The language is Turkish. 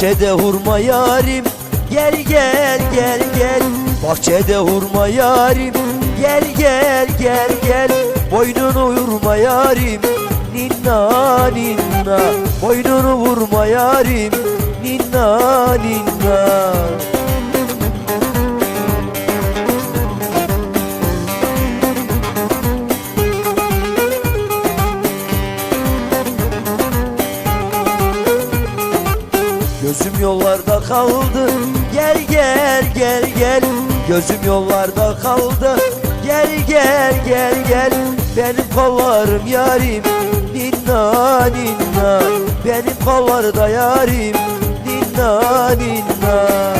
Bahçede hurma yarim. Gel gel gel gel. Bahçede hurma yarim. Gel gel gel gel. Boynunu vurma yarim. Ninna ninna. Boynunu vurma yarim. Ninna ninna Gözüm yollarda kaldı. Gel gel gel gel. Gözüm yollarda kaldı. Gel gel gel gel. Benim kollarım yarim. Ninna ninna Benim kollarda yarim. Ninna ninna